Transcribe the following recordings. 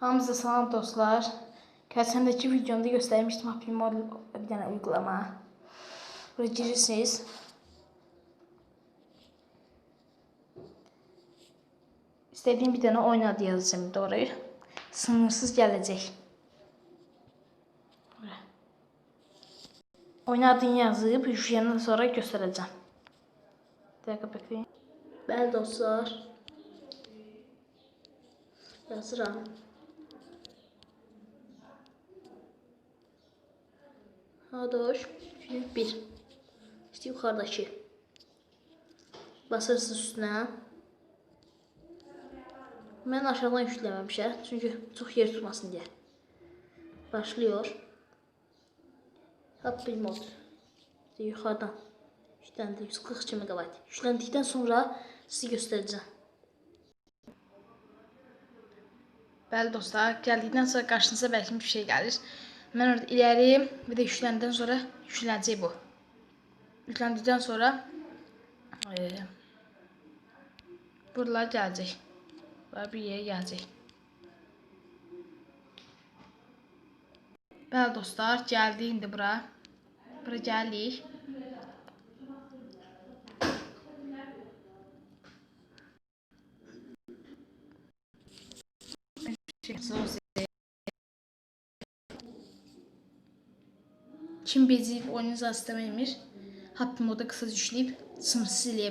Hamınıza salam dostlar. Keçəndəki videomda göstərmişdim Happymall bir dənə uygulama. Buraya girirsiniz. İstediğim bir dənə oyun adı yazacağım doğru. Sınırsız gələcək. Oyun adını yazıb yükləndən sonra göstərəcəm. Dəqiqə bekləyin. Bəli dostlar. Yazıram. Hadoş 1. İşte yukarıdaki. Basırsınız üstüne. Ben aşağıdan yükləməmişəm. Çünkü çok yer tutmasın diye. Başlıyor. Happy mod. İşte yukarıdan. Yüklendi. 142 MB. Yüklendikten sonra sizi göstereceğim. Bəli dostlar, gəldikdən sonra qarşınıza bəlkə bir şey gəlir. Mən orada iləri bir də yükləndikdən sonra yüklənəcək bu. Yüklendikdən sonra e, buralar gələcək. Və bir yerə gələcək. Bəli dostlar, gəldi indi bura. Bura gəlirik. Kim becərib oyunu zat istəməymiş, Happy moda qısa yükləyib sınırsız eləyə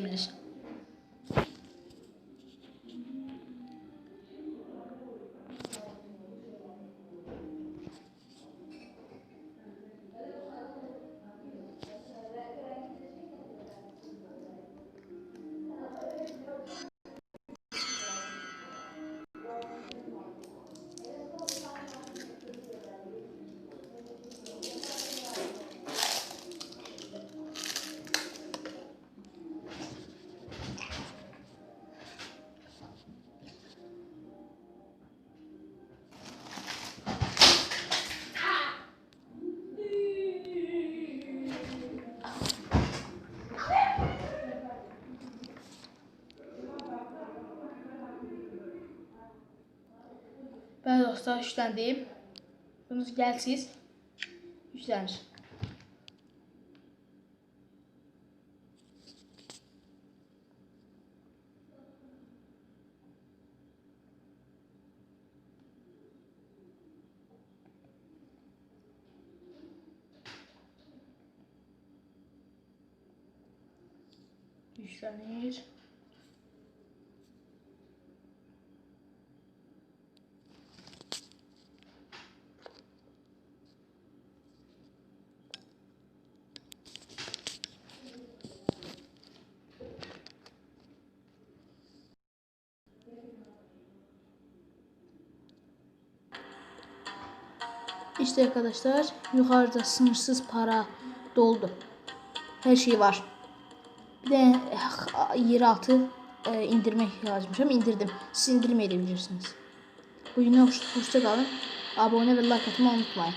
Bəli dostlar, yükləndi. Bunu gəlsiz, yüklənir. Yüklənir. İşte arkadaşlar yukarıda sınırsız para doldu. Her şey var. Bir de eh, yeri altı e, indirmek yazmışım. indirdim. Siz indirmeyi de bilirsiniz. Bugün hoşça kalın. Abone ve like atmayı unutmayın.